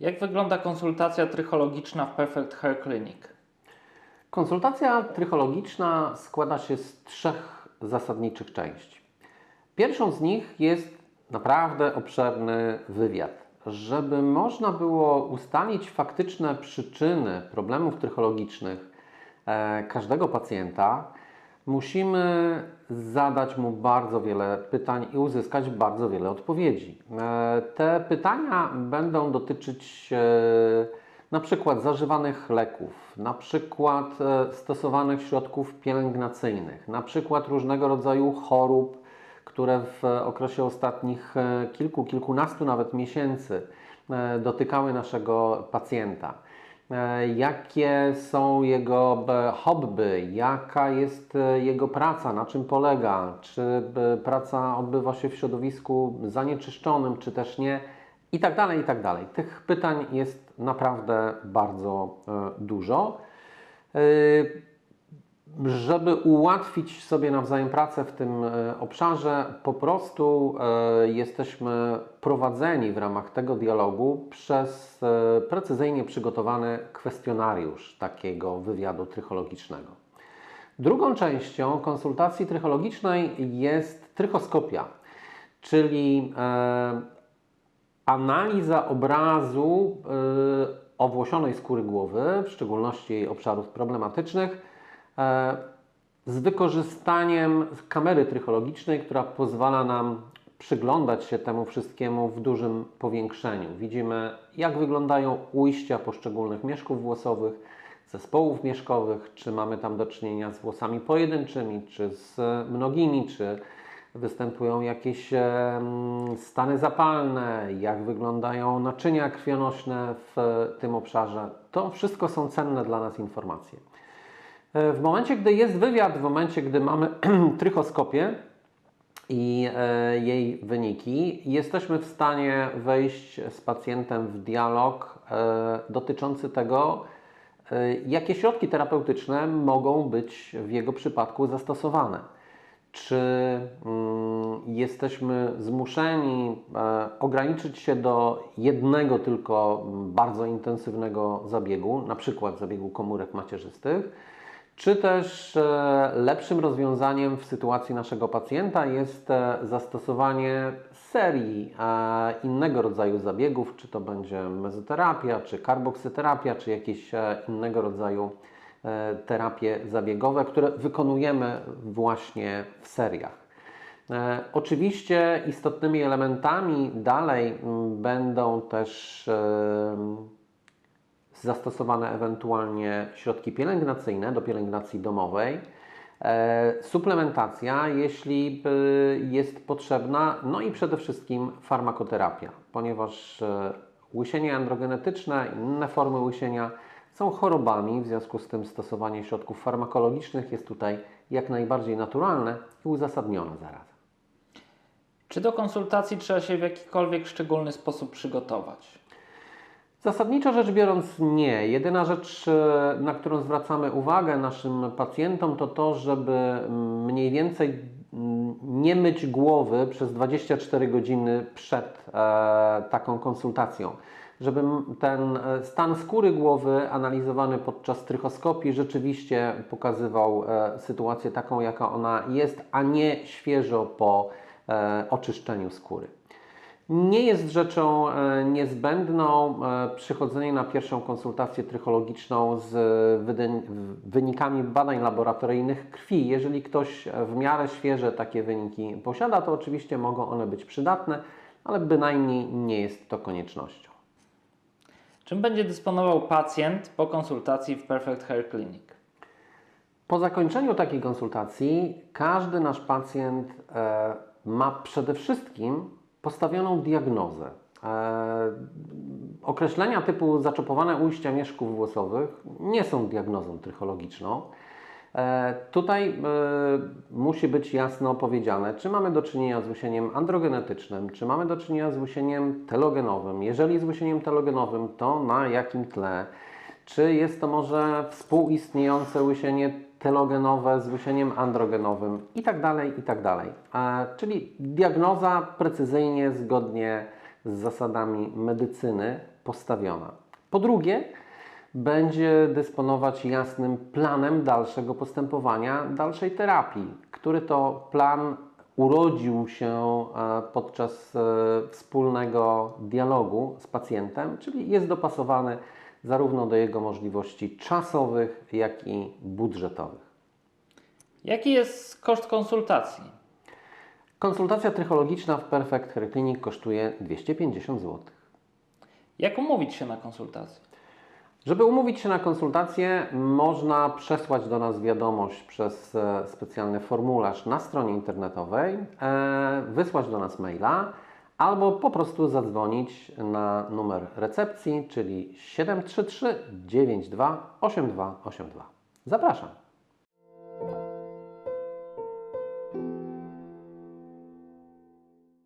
Jak wygląda konsultacja trychologiczna w Perfect Hair Clinic? Konsultacja trychologiczna składa się z trzech zasadniczych części. Pierwszą z nich jest naprawdę obszerny wywiad. Żeby można było ustalić faktyczne przyczyny problemów trychologicznych e, każdego pacjenta, musimy zadać mu bardzo wiele pytań i uzyskać bardzo wiele odpowiedzi. E, Te pytania będą dotyczyć e, na przykład zażywanych leków, na przykład e, stosowanych środków pielęgnacyjnych, na przykład różnego rodzaju chorób, które w okresie ostatnich kilku, kilkunastu nawet miesięcy dotykały naszego pacjenta. E, Jakie są jego e, hobby, jaka jest e, jego praca, na czym polega, czy praca odbywa się w środowisku zanieczyszczonym, czy też nie, i tak dalej, i tak dalej. Tych pytań jest naprawdę bardzo dużo. Żeby ułatwić sobie nawzajem pracę w tym e, obszarze, po prostu e, jesteśmy prowadzeni w ramach tego dialogu przez e, precyzyjnie przygotowany kwestionariusz takiego wywiadu trychologicznego. Drugą częścią konsultacji trychologicznej jest trychoskopia, czyli analiza obrazu owłosionej skóry głowy, w szczególności jej obszarów problematycznych, z wykorzystaniem kamery trychologicznej, która pozwala nam przyglądać się temu wszystkiemu w dużym powiększeniu. Widzimy, jak wyglądają ujścia poszczególnych mieszków włosowych, zespołów mieszkowych, czy mamy tam do czynienia z włosami pojedynczymi, czy z mnogimi, czy występują jakieś stany zapalne, jak wyglądają naczynia krwionośne w tym obszarze. To wszystko są cenne dla nas informacje. E, W momencie, gdy jest wywiad, w momencie, gdy mamy trychoskopię i e, jej wyniki, jesteśmy w stanie wejść z pacjentem w dialog e, dotyczący tego, jakie środki terapeutyczne mogą być w jego przypadku zastosowane. Czy mm, jesteśmy zmuszeni ograniczyć się do jednego tylko bardzo intensywnego zabiegu, na przykład zabiegu komórek macierzystych, czy też e, lepszym rozwiązaniem w sytuacji naszego pacjenta jest e, zastosowanie serii e, innego rodzaju zabiegów, czy to będzie mezoterapia, czy karboksyterapia, czy jakieś innego rodzaju terapie zabiegowe, które wykonujemy właśnie w seriach. Oczywiście istotnymi elementami dalej będą też zastosowane ewentualnie środki pielęgnacyjne do pielęgnacji domowej, e, suplementacja, jeśli y, jest potrzebna, no i przede wszystkim farmakoterapia, ponieważ e, łysienie androgenetyczne i inne formy łysienia są chorobami, w związku z tym stosowanie środków farmakologicznych jest tutaj jak najbardziej naturalne i uzasadnione zarazem. Czy do konsultacji trzeba się w jakikolwiek szczególny sposób przygotować? Zasadniczo rzecz biorąc, nie. Jedyna rzecz, e, na którą zwracamy uwagę naszym pacjentom, to to, żeby mniej więcej mm, nie myć głowy przez 24 godziny przed e, taką konsultacją. Żeby ten e, stan skóry głowy analizowany podczas trychoskopii rzeczywiście pokazywał sytuację taką, jaka ona jest, a nie świeżo po oczyszczeniu skóry. Nie jest rzeczą e, niezbędną e, przychodzenie na pierwszą konsultację trychologiczną z wyden- wynikami badań laboratoryjnych krwi. Jeżeli ktoś w miarę świeże takie wyniki posiada, to oczywiście mogą one być przydatne, ale bynajmniej nie jest to koniecznością. Czym będzie dysponował pacjent po konsultacji w Perfect Hair Clinic? Po zakończeniu takiej konsultacji każdy nasz pacjent e, ma przede wszystkim postawioną diagnozę. E, określenia typu zaczepowane ujścia mieszków włosowych nie są diagnozą trychologiczną. E, tutaj e, musi być jasno powiedziane, czy mamy do czynienia z łysieniem androgenetycznym, czy mamy do czynienia z łysieniem telogenowym. Jeżeli z łysieniem telogenowym, to na jakim tle? Czy jest to może współistniejące łysienie telogenowe z łysieniem androgenowym i tak dalej, i tak dalej. E, czyli diagnoza precyzyjnie, zgodnie z zasadami medycyny postawiona. Po drugie, będzie dysponować jasnym planem dalszego postępowania, dalszej terapii, który to plan urodził się e, podczas e, wspólnego dialogu z pacjentem, czyli jest dopasowany zarówno do jego możliwości czasowych, jak i budżetowych. Jaki jest koszt konsultacji? Konsultacja trychologiczna w Perfect Hair Clinic kosztuje 250 zł. Jak umówić się na konsultację? Żeby umówić się na konsultację, można przesłać do nas wiadomość przez e, specjalny formularz na stronie internetowej, e, wysłać do nas maila albo po prostu zadzwonić na numer recepcji, czyli 733 92 8282. Zapraszam.